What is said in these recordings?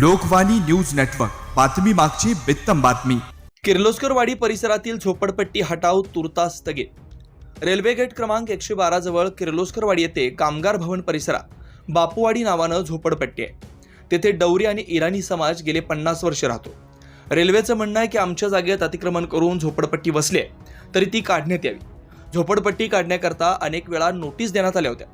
Lokvani news network. बातमी मागची बित्तम बातमी. किर्लोस्करवाडी परिसरातील झोपडपट्टी हटाव तुर्तास स्थगित. रेल्वे गेट क्रमांक एकशे बारा जवळ किर्लोस्करवाडी येथे कामगार भवन परिसरात बापूवाडी नावानं झोपडपट्टी आहे. तेथे डौरी आणि इराणी समाज गेले पन्नास वर्ष राहतो. रेल्वेचं म्हणणं आहे की आमच्या जागेत अतिक्रमण करून झोपडपट्टी वसली आहे तरी ती काढण्यात यावी. झोपडपट्टी काढण्याकरता अनेक वेळा नोटीस देण्यात आल्या होत्या.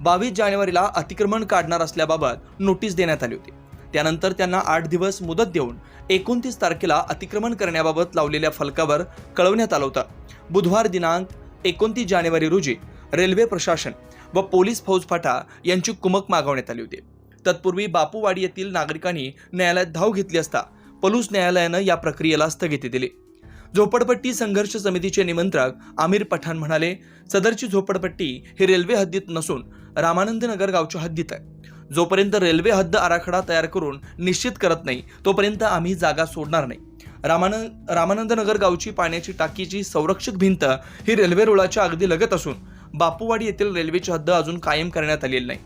बावीस जानेवारीला अतिक्रमण काढणार असल्याबाबत नोटीस देण्यात आली होती. त्यानंतर त्यांना आठ दिवस मुदत देऊन एकोणतीस तारखेला अतिक्रमण करण्याबाबत लावलेल्या फलकावर कळवण्यात आलं होतं. बुधवार दिनांक एकोणतीस जानेवारी रोजी रेल्वे प्रशासन व पोलीस फौजफाटा यांची कुमक मागवण्यात आली होती. तत्पूर्वी बापूवाडी येथील नागरिकांनी न्यायालयात धाव घेतली असता पलूस न्यायालयानं या प्रक्रियेला स्थगिती दिली. झोपडपट्टी संघर्ष समितीचे निमंत्रक आमिर पठाण म्हणाले सदरची झोपडपट्टी ही रेल्वे हद्दीत नसून रामानंद नगर गावच्या हद्दीत आहे. जोपर्यंत रेल्वे हद्द आराखडा तयार करून निश्चित करत नाही तोपर्यंत आम्ही जागा सोडणार नाही. रामानंद रामानंदनगर गावची पाण्याची टाकीची संरक्षक भिंत ही रेल्वे रुळाच्या अगदी लगत असून बापूवाडी येथील रेल्वेची हद्द अजून कायम करण्यात आलेली नाही.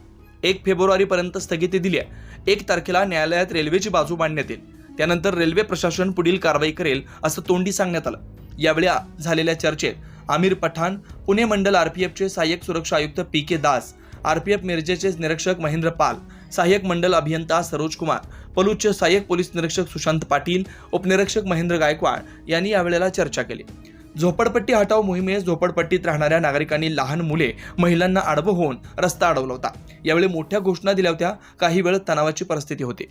एक फेब्रुवारीपर्यंत स्थगिती दिली आहे. एक तारखेला न्यायालयात रेल्वेची बाजू मांडण्यात येईल. त्यानंतर रेल्वे प्रशासन पुढील कारवाई करेल असं तोंडी सांगण्यात आलं. यावेळी झालेल्या चर्चेत आमिर पठाण पुणे मंडल आरपीएफचे सहाय्यक सुरक्षा आयुक्त पी के दास आरपीएफ मिरजेचे निरीक्षक महेंद्र पाल सहाय्यक मंडल अभियंता सरोज कुमार पलूचे सहाय्यक पोलीस निरीक्षक सुशांत पाटील उपनिरीक्षक महेंद्र गायकवाड यांनी यावेळेला चर्चा केली. झोपडपट्टी हटाव मोहिमेस झोपडपट्टीत राहणाऱ्या नागरिकांनी लहान मुले महिलांना आडवं होऊन रस्ता अडवला होता. यावेळी मोठ्या घोषणा दिल्या होत्या. काही वेळ तणावाची परिस्थिती होती.